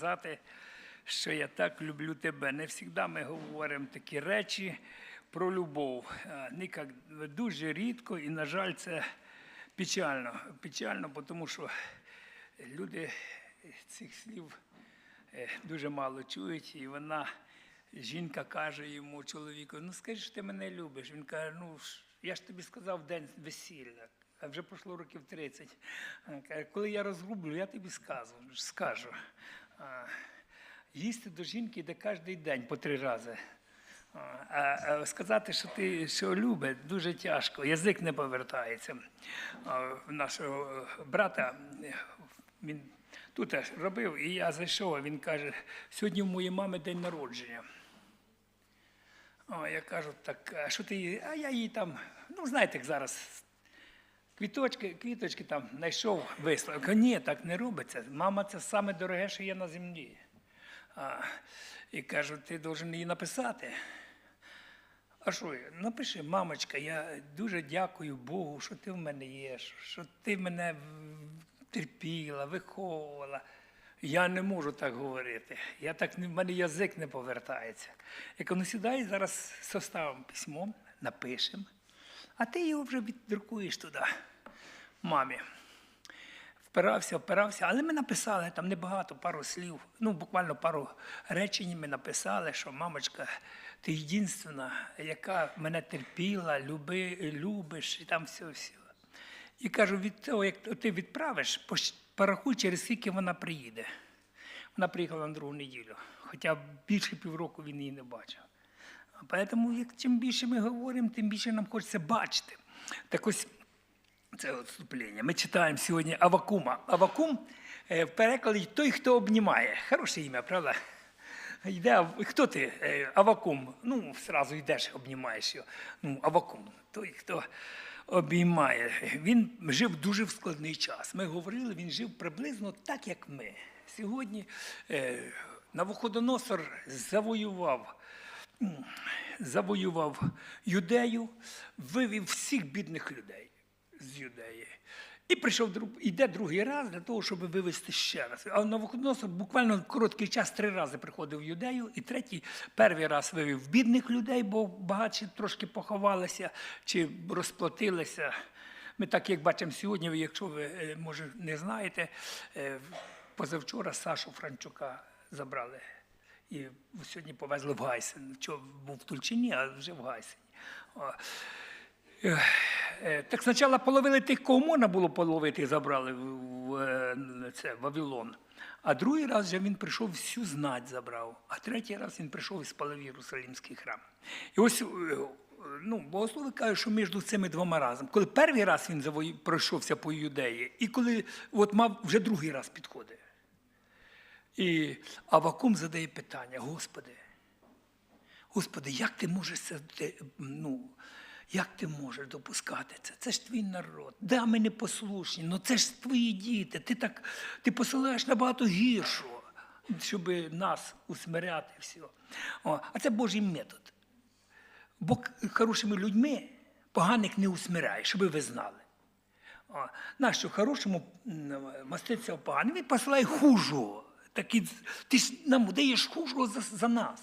сказати, що я так люблю тебе. Не завжди ми говоримо такі речі про любов. А, Нікак дуже рідко, і, на жаль, це печально. Печально, тому що люди цих слів е, дуже мало чують, і вона, жінка каже йому, чоловіку, ну скажи, що ти мене любиш. Він каже, ну я ж тобі сказав день весілля. А вже пройшло років 30. А, каже, Коли я розгублю, я тобі скажу. Їсти до жінки йде кожен день по три рази. А, сказати, що ти що любить, дуже тяжко. Язик не повертається. Нашого брата е, він тут робив, і я зайшов, він каже, сьогодні в моєї мами день народження. Я кажу, так, а що ти? А я їй там, ну знаєте, як зараз квіточки, квіточки там знайшов, вислав. Ні, так не робиться. Мама це саме дороге, що є на землі. А, і кажу, ти должен їй написати. А що? Напиши, мамочка, я дуже дякую Богу, що ти в мене є, що ти мене терпіла, виховувала. Я не можу так говорити. Я так, в мене язик не повертається. Я кажу, ну сідай зараз составимо письмо, напишемо, а ти його вже віддрукуєш туди, мамі. Впирався, впирався, але ми написали там небагато, пару слів, ну буквально пару речень ми написали, що мамочка, ти єдинственна, яка мене терпіла, люби, любиш і там все, все. І кажу, від того, як ти відправиш, порахуй, через скільки вона приїде. Вона приїхала на другу неділю, хоча більше півроку він її не бачив. А Тому, чим більше ми говоримо, тим більше нам хочеться бачити. Так ось це відступлення. Ми читаємо сьогодні Авакума. Авакум е, в перекладі той, хто обнімає. Хороше ім'я, правда? Йде, хто ти? Е, Авакум. Ну, зразу йдеш, обнімаєш його. Ну, Авакум, той, хто обіймає. Він жив дуже в складний час. Ми говорили, він жив приблизно так, як ми. Сьогодні е, Навуходоносор завоював завоював юдею, вивів всіх бідних людей з юдеї. І прийшов іде другий раз для того, щоб вивезти ще раз. А Навуходоносор буквально короткий час три рази приходив в юдею, і третій перший раз вивів бідних людей, бо багатші трошки поховалися чи розплатилися. Ми так як бачимо сьогодні, якщо ви е, може не знаєте, е, позавчора Сашу Франчука забрали. І сьогодні повезли в Гайсен. Вчора був в Тульчині, а вже в Гайсені. Е, Так спочатку половили тих, кого можна було половити, забрали в, е, це, Вавилон. А другий раз вже він прийшов всю знать забрав, а третій раз він прийшов і спалив Єрусалимський храм. І ось е, ну, богослови кажуть, що між цими двома разами, коли перший раз він завої- пройшовся по юдеї, і коли от мав вже другий раз підходить. І Авакум задає питання: Господи, Господи, як ти можеш це ну, як ти можеш допускати це? Це ж твій народ. Да, ми не послушні, але це ж твої діти. Ти так ти посилаєш набагато гіршого, щоб нас усмиряти все. О, а це Божий метод. Бог хорошими людьми поганих не усмиряє, щоб ви знали. О, нащо хорошому маститься в поганому? Він посилає хужого. Так ти ж нам даєш хужого за, за нас.